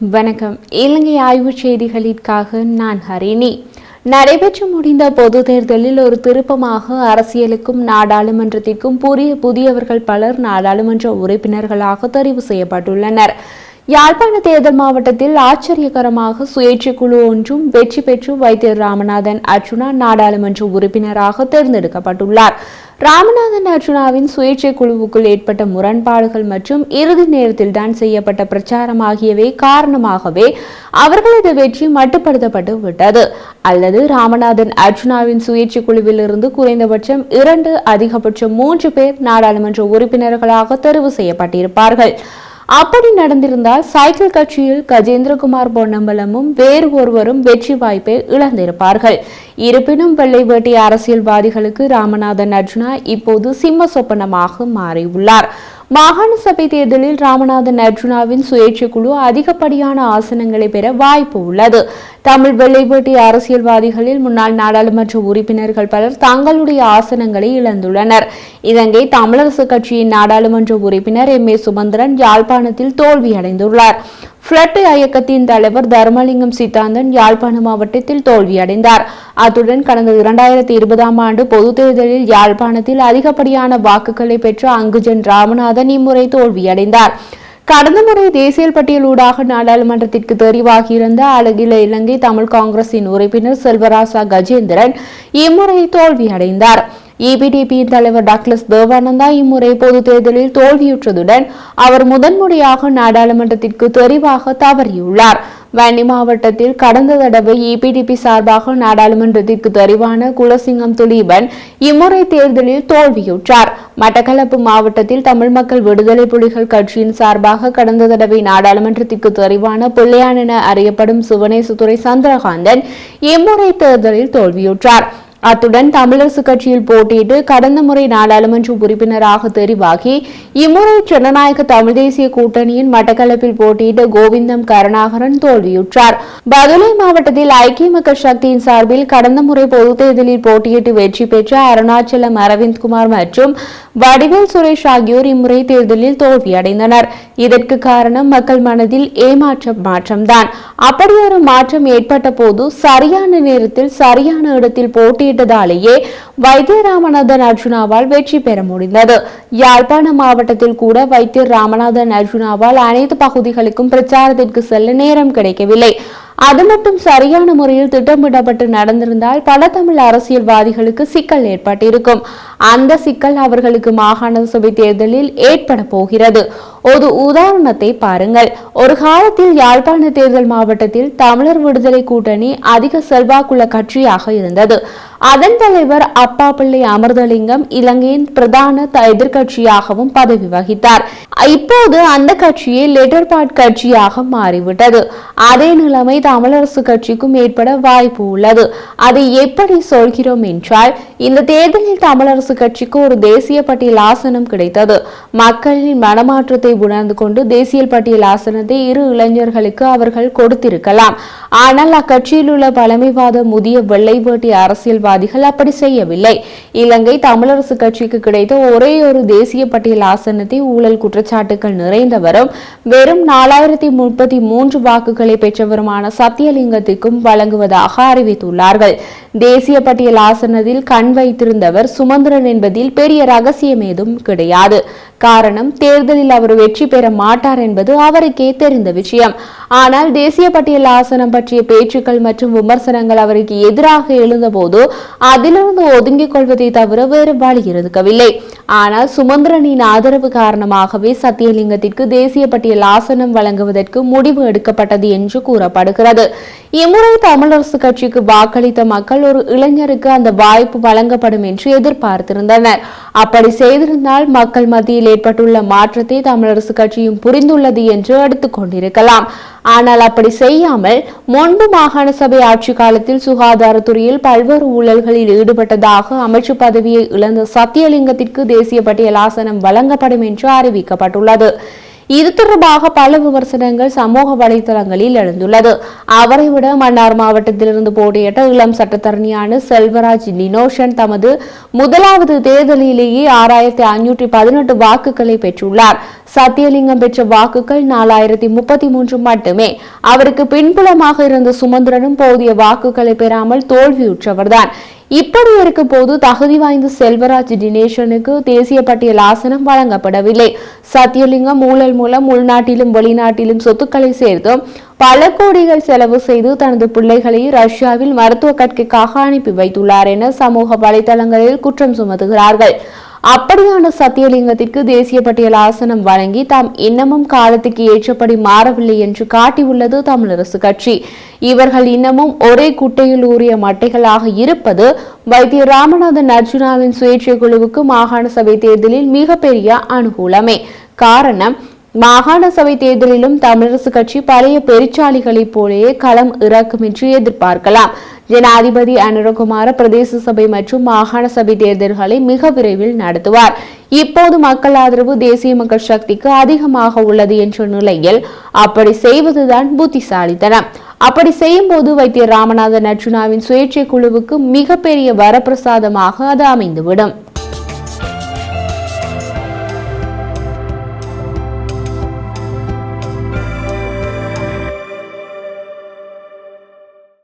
வணக்கம். இலங்கை ஆய்வுச் செய்திகளிற்காக நான் ஹரிணி. நடைபெற்று முடிந்த பொது தேர்தலில் ஒரு திருப்பமாக அரசியலுக்கும் நாடாளுமன்றத்திற்கும் புதிய புதியவர்கள் பலர் நாடாளுமன்ற உறுப்பினர்களாக தெரிவு செய்யப்பட்டுள்ளனர். யாழ்ப்பாண தேர்தல் மாவட்டத்தில் ஆச்சரியகரமாக சுயேட்சை குழு ஒன்றும் வெற்றி பெற்று வைத்தியர் ராமநாதன் அர்ச்சுனா நாடாளுமன்ற உறுப்பினராக தேர்ந்தெடுக்கப்பட்டுள்ளார். ராமநாதன் அர்ச்சுனாவின் சுயேட்சை குழுவுக்குள் ஏற்பட்ட முரண்பாடுகள் மற்றும் இறுதி நேரத்தில் தான் செய்யப்பட்ட பிரச்சாரம் ஆகியவை காரணமாகவே அவர்களது வெற்றி மட்டுப்படுத்தப்பட்டு விட்டது. அல்லது ராமநாதன் அர்ச்சுனாவின் சுயேட்சை குழுவிலிருந்து குறைந்தபட்சம் இரண்டு அதிகபட்சம் மூன்று பேர் நாடாளுமன்ற உறுப்பினர்களாக தெரிவு செய்யப்பட்டிருப்பார்கள். அப்படி நடந்திருந்தால் சைக்கிள் கட்சியில் கஜேந்திரகுமார் பொன்னம்பலமும் வேறு ஒருவரும் வெற்றி வாய்ப்பை இழந்திருப்பார்கள். இருப்பினும் வெள்ளை வேட்டி அரசியல்வாதிகளுக்கு ராமநாதன் அர்ஜுனா இப்போது சிம்ம சொப்பனமாக மாறியுள்ளார். மாகாண சபை தேர்தலில் ராமநாதன் அர்ஜுனாவின் சுயேட்சை குழு அதிகப்படியான ஆசனங்களை பெற வாய்ப்பு உள்ளது. தமிழ் வெள்ளைவேட்டி அரசியல்வாதிகளில் முன்னாள் நாடாளுமன்ற உறுப்பினர்கள் பலர் தங்களுடைய ஆசனங்களை இழந்துள்ளனர். இலங்கை தமிழரசு கட்சியின் நாடாளுமன்ற உறுப்பினர் எம் ஏ சுமந்திரன் யாழ்ப்பாணத்தில் தோல்வியடைந்துள்ளார். பிளட் இயக்கத்தின் தலைவர் தர்மலிங்கம் சித்தாந்தன் யாழ்ப்பாண மாவட்டத்தில் தோல்வியடைந்தார். அத்துடன் கடந்த இரண்டாயிரத்தி இருபதாம் ஆண்டு பொது தேர்தலில் யாழ்ப்பாணத்தில் அதிகப்படியான வாக்குகளை பெற்ற அங்குஜன் ராமநாதன் இம்முறை தோல்வியடைந்தார். கடந்த முறை தேசிய பட்டியலூடாக நாடாளுமன்றத்திற்கு தெரிவாகியிருந்த அழகில இலங்கை தமிழ் காங்கிரசின் உறுப்பினர் செல்வராசா கஜேந்திரன் இம்முறை தோல்வியடைந்தார். இபிடிபியின் தலைவர் டாக்லஸ் தேவானந்தா இம்முறை பொது தேர்தலில் தோல்வியுற்றதுடன் அவர் முதன்முறையாக நாடாளுமன்றத்திற்கு தெரிவாக தவறியுள்ளார். வன்னி மாவட்டத்தில் கடந்த தடவை இபிடிபி சார்பாக நாடாளுமன்றத்திற்கு தெரிவான குலசிங்கம் துலீபன் இம்முறை தேர்தலில் தோல்வியுற்றார். மட்டக்களப்பு மாவட்டத்தில் தமிழ் மக்கள் விடுதலை புலிகள் கட்சியின் சார்பாக கடந்த தடவை நாடாளுமன்றத்திற்கு தெரிவான பிள்ளையான் என அறியப்படும் சுவனேசுத்துறை சந்திரகாந்தன் இம்முறை தேர்தலில் தோல்வியுற்றார். அத்துடன் தமிழரசு கட்சியில் போட்டியிட்டு கடந்த முறை நாடாளுமன்ற உறுப்பினராக தெரிவாகி இம்முறை ஜனநாயக தமிழ் தேசிய கூட்டணியின் மட்டக்களப்பில் போட்டியிட்ட கோவிந்தம் கருணாகரன் தோல்வியுற்றார். பதுளை மாவட்டத்தில் ஐக்கிய மக்கள் சக்தியின் சார்பில் கடந்த முறை பொது தேர்தலில் போட்டியிட்டு வெற்றி பெற்ற அருணாச்சலம் அரவிந்த்குமார் மற்றும் வடிவேல் சுரேஷ் ஆகியோர் இம்முறை தேர்தலில் தோல்வியடைந்தனர். இதற்கு காரணம் மக்கள் மனதில் ஏமாற்றம் மாற்றம்தான். அப்படியொரு மாற்றம் ஏற்பட்ட போது சரியான நேரத்தில் சரியான இடத்தில் போட்டியிட்டதாலேயே வைத்திய ராமநாதன் அர்ஜுனாவால் வெற்றி பெற முடிந்தது. யாழ்ப்பாண மாவட்டத்தில் கூட வைத்தியர் ராமநாதன் அர்ஜுனாவால் அனைத்து பகுதிகளுக்கும் பிரச்சாரத்திற்கு செல்ல நேரம் கிடைக்கவில்லை. அது மட்டும் சரியான முறையில் திட்டமிடப்பட்டு நடந்திருந்தால் பல தமிழ் அரசியல்வாதிகளுக்கு சிக்கல் ஏற்பட்டிருக்கும். அந்த சிக்கல் அவர்களுக்கு மாகாண சபை தேர்தலில் ஏற்பட போகிறது. ஒரு உதாரணத்தை பாருங்கள். ஒரு காலத்தில் யாழ்ப்பாண தேர்தல் மாவட்டத்தில் தமிழர் விடுதலை கூட்டணி அதிக செல்வாக்குள்ள கட்சியாக இருந்தது. அதன் தலைவர் அப்பா பிள்ளை அமிர்தலிங்கம் இலங்கையின் பிரதான எதிர்கட்சியாகவும் பதவி வகித்தார். இப்போது அந்த கட்சியே லெட்டர் பாட் கட்சியாக மாறிவிட்டது. அதே நிலைமை தமிழரசு கட்சிக்கும் ஏற்பட வாய்ப்பு உள்ளது. அதை எப்படி சொல்கிறோம் என்றால் இந்த தேர்தலில் தமிழரசு கட்சிக்கு ஒரு தேசிய பட்டியல் ஆசனம் கிடைத்தது. மக்களின் மனமாற்றத்தை உணர்ந்து கொண்டு தேசிய பட்டியல் ஆசனத்தை இரு இளைஞர்களுக்கு அவர்கள் கொடுத்திருக்கலாம். ஆனால் அக்கட்சியில் உள்ள பழமைவாத முதிய வெள்ளை வேட்டி அரசியல்வாதிகள் அப்படி செய்யவில்லை. இலங்கை தமிழரசு கட்சிக்கு கிடைத்த ஒரே ஒரு தேசிய பட்டியல் ஆசனத்தை ஊழல் குற்றச்சாட்டுகள் நிறைந்தவரும் வெறும் நாலாயிரத்தி முப்பத்தி மூன்று வாக்குகளை பெற்றவருமான சத்தியலிங்கத்திற்கும் வழங்குவதாக அறிவித்துள்ளார்கள். தேசிய பட்டியல் ஆசனத்தில் கண் வைத்திருந்தவர் சுமந்திரன் என்பதில் பெரிய ரகசியம் ஏதும் கிடையாது. காரணம் தேர்தலில் அவர் வெற்றி பெற மாட்டார் என்பது அவருக்கே தெரிந்த விஷயம். ஆனால் தேசிய பட்டியல் ஆசனம் பற்றிய பேச்சுக்கள் மற்றும் விமர்சனங்கள் அவருக்கு எதிராக எழுந்தபோது அதிலிருந்து ஒதுங்கிக் கொள்வதை தவிர வேறு வழி இருக்கவில்லை ஆனால் சுமந்திரனின் ஆதரவு காரணமாகவே சத்தியலிங்கத்திற்கு தேசிய பட்டியல் ஆசனம் வழங்குவதற்கு முடிவு எடுக்கப்பட்டது என்று கூறப்படுகிறது. இம்முறை தமிழரசு கட்சிக்கு வாக்களித்த மக்கள் ஒரு இளைஞருக்கு அந்த வாய்ப்பு வழங்கப்படும் என்று எதிர்பார்த்திருந்தனர். அப்படி செய்திருந்தால் மக்கள் மத்தியில் ஏற்பட்டுள்ள மாற்றத்தை தமிழரசு கட்சியும் புரிந்துள்ளது என்று எடுத்துக்கொண்டிருக்கலாம் ஆனால் அப்படி செய்யாமல் முன்பு மாகாண சபை ஆட்சி காலத்தில் சுகாதாரத்துறையில் பல்வேறு ஊழல்களில் ஈடுபட்டதாக அமைச்சு பதவியை இழந்த சத்தியலிங்கத்திற்கு தேசிய பட்டியல் ஆசனம் வழங்கப்படும் என்று அறிவிக்கப்பட்டுள்ளது. இது தொடர்பாக பல விமர்சனங்கள் சமூக வலைதளங்களில் எழுந்துள்ளது. அவரை விட மன்னார் மாவட்டத்திலிருந்து போட்டியிட்ட இளம் சட்டத்தரணியான செல்வராஜ் நினோஷன் தமது முதலாவது தேர்தலிலேயே ஆறாயிரத்தி ஐநூற்றி பதினெட்டு வாக்குகளை பெற்றுள்ளார். சத்தியலிங்கம் பெற்ற வாக்குகள் நாலாயிரத்தி முப்பத்தி மூன்று மட்டுமே. அவருக்கு பின்புலமாக இருந்த சுமந்திரனும் போதிய வாக்குகளை பெறாமல் தோல்வியுற்றவர்தான். இப்படி இருக்கும் போது தகுதி வாய்ந்த செல்வராஜ் தினேசனுக்கு தேசிய பட்டியல் ஆசனம் வழங்கப்படவில்லை. சத்தியலிங்கம் ஊழல் மூலம் உள்நாட்டிலும் வெளிநாட்டிலும் சொத்துக்களை சேர்த்து பல கோடிகள் செலவு செய்து தனது பிள்ளைகளை ரஷ்யாவில் மருத்துவ கற்கைக்காக அனுப்பி வைத்துள்ளார் என சமூக வலைதளங்களில் குற்றம் சுமத்துகிறார்கள். அப்படியான சத்தியலிங்கத்திற்கு தேசிய பட்டியல் ஆசனம் வழங்கி தாம் இன்னமும் காலத்துக்கு ஏற்றபடி மாறவில்லை என்று காட்டியுள்ளது தமிழரசு கட்சி. இவர்கள் இன்னமும் ஒரே குட்டையில் ஊறிய மட்டைகளாக இருப்பது வைத்திய ராமநாதன் அர்ஜுனாவின் சுயேட்சை குழுவுக்கு மாகாண சபை தேர்தலில் மிகப்பெரிய அனுகூலமே. காரணம் மாகாண சபை தேர்தலிலும் தமிழரசு கட்சி பழைய பெருச்சாளிகளைப் போலேயே களம் இறக்கும் என்று எதிர்பார்க்கலாம். ஜனாதிபதி அனுரகுமார பிரதேச சபை மற்றும் மாகாண சபை தேர்தல்களை மிக விரைவில் நடத்துவார். இப்போது மக்கள் ஆதரவு தேசிய மக்கள் சக்திக்கு அதிகமாக உள்ளது என்ற நிலையில் அப்படி செய்வதுதான் புத்திசாலித்தனம். அப்படி செய்யும் போது வைத்திய ராமநாதன் அர்ஜுனாவின் சுயேட்சை குழுவுக்கு மிகப்பெரிய வரப்பிரசாதமாக அது அமைந்துவிடும்.